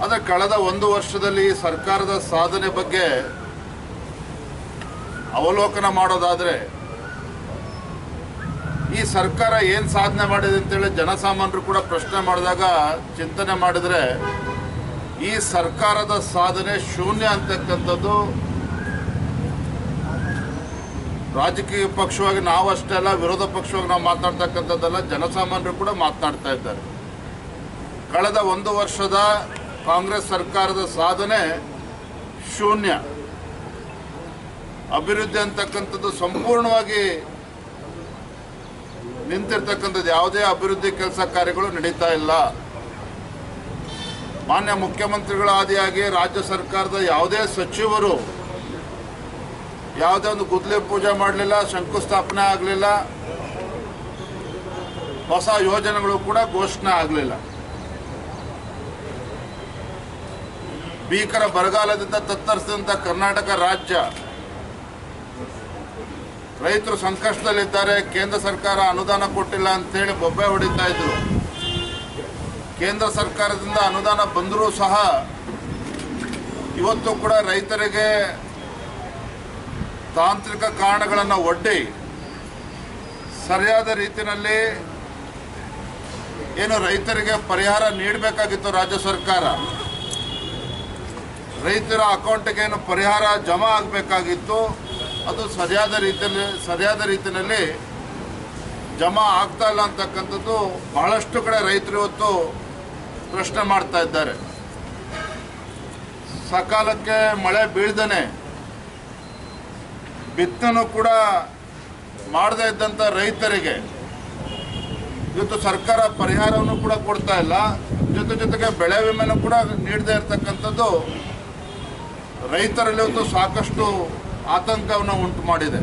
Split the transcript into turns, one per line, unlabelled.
ಆದರೆ ಕಳೆದ ಒಂದು ವರ್ಷದಲ್ಲಿ ಸರ್ಕಾರದ ಸಾಧನೆ ಬಗ್ಗೆ ಅವಲೋಕನ ಮಾಡೋದಾದರೆ ಈ ಸರ್ಕಾರ ಏನು ಸಾಧನೆ ಮಾಡಿದೆ ಅಂತೇಳಿ ಜನಸಾಮಾನ್ಯರು ಕೂಡ ಪ್ರಶ್ನೆ ಮಾಡಿದಾಗ, ಚಿಂತನೆ ಮಾಡಿದರೆ ಈ ಸರ್ಕಾರದ ಸಾಧನೆ ಶೂನ್ಯ ಅಂತಕ್ಕಂಥದ್ದು ರಾಜಕೀಯ ಪಕ್ಷವಾಗಿ ನಾವಷ್ಟೇ ಅಲ್ಲ, ವಿರೋಧ ಪಕ್ಷವಾಗಿ ನಾವು ಮಾತನಾಡ್ತಕ್ಕಂಥದ್ದಲ್ಲ, ಜನಸಾಮಾನ್ಯರು ಕೂಡ ಮಾತನಾಡ್ತಾ ಇದ್ದಾರೆ. ಕಳೆದ ಒಂದು ವರ್ಷದ ಕಾಂಗ್ರೆಸ್ ಸರ್ಕಾರದ ಸಾಧನೆ ಶೂನ್ಯ. ಅಭಿವೃದ್ಧಿ ಅಂತಕ್ಕಂಥದ್ದು ಸಂಪೂರ್ಣವಾಗಿ ನಿಂತಿರ್ತಕ್ಕಂಥದ್ದು. ಯಾವುದೇ ಅಭಿವೃದ್ಧಿ ಕೆಲಸ ಕಾರ್ಯಗಳು ನಡೀತಾ ಇಲ್ಲ. ಮಾನ್ಯ ಮುಖ್ಯಮಂತ್ರಿಗಳ ಆದಿಯಾಗಿ ರಾಜ್ಯ ಸರ್ಕಾರದ ಯಾವುದೇ ಸಚಿವರು ಯಾವುದೇ ಒಂದು ಗುದ್ಲೆ ಪೂಜೆ ಮಾಡಲಿಲ್ಲ, ಶಂಕುಸ್ಥಾಪನೆ ಆಗಲಿಲ್ಲ, ಹೊಸ ಯೋಜನೆಗಳು ಕೂಡ ಘೋಷಣೆ ಆಗಲಿಲ್ಲ. ಭೀಕರ ಬರಗಾಲದಿಂದ ತತ್ತರಿಸಿದಂಥ ಕರ್ನಾಟಕ ರಾಜ್ಯ. ರೈತರು ಸಂಕಷ್ಟದಲ್ಲಿದ್ದಾರೆ. ಕೇಂದ್ರ ಸರ್ಕಾರ ಅನುದಾನ ಕೊಟ್ಟಿಲ್ಲ ಅಂತೇಳಿ ಬೊಬ್ಬೆ ಹೊಡಿತಾ ಇದ್ರು. ಕೇಂದ್ರ ಸರ್ಕಾರದಿಂದ ಅನುದಾನ ಬಂದರೂ ಸಹ ಇವತ್ತು ಕೂಡ ರೈತರಿಗೆ ತಾಂತ್ರಿಕ ಕಾರಣಗಳನ್ನು ಒಡ್ಡಿ ಸರಿಯಾದ ರೀತಿಯಲ್ಲಿ ಏನು ರೈತರಿಗೆ ಪರಿಹಾರ ನೀಡಬೇಕಾಗಿತ್ತು ರಾಜ್ಯ ಸರ್ಕಾರ. ರೈತರ ಅಕೌಂಟ್ಗೆ ಏನು ಪರಿಹಾರ ಜಮಾ ಆಗಬೇಕಾಗಿತ್ತು. ಅದು ಸರಿಯಾದ ರೀತಿಯಲ್ಲಿ ಸರಿಯಾದ ರೀತಿಯಲ್ಲಿ ಜಮಾ ಆಗ್ತಾ ಇಲ್ಲ ಅಂತಕ್ಕಂಥದ್ದು ಬಹಳಷ್ಟು ಕಡೆ ರೈತರು ಇವತ್ತು ಪ್ರಶ್ನೆ ಮಾಡ್ತಾ ಇದ್ದಾರೆ. ಸಕಾಲಕ್ಕೆ ಮಳೆ ಬೀಳ್ದೇನೆ ಬಿತ್ತನೂ ಕೂಡ ಮಾಡದೇ ಇದ್ದಂಥ ರೈತರಿಗೆ ಇವತ್ತು ಸರ್ಕಾರ ಪರಿಹಾರವನ್ನು ಕೂಡ ಕೊಡ್ತಾ ಇಲ್ಲ. ಜೊತೆ ಜೊತೆಗೆ ಬೆಳೆ ವಿಮೆನೂ ಕೂಡ ನೀಡದೇ ಇರತಕ್ಕಂಥದ್ದು ರೈತರಲ್ಲಿ ಒಂದು ಸಾಕಷ್ಟು ಆತಂಕವನ್ನು ಉಂಟು ಮಾಡಿದೆ.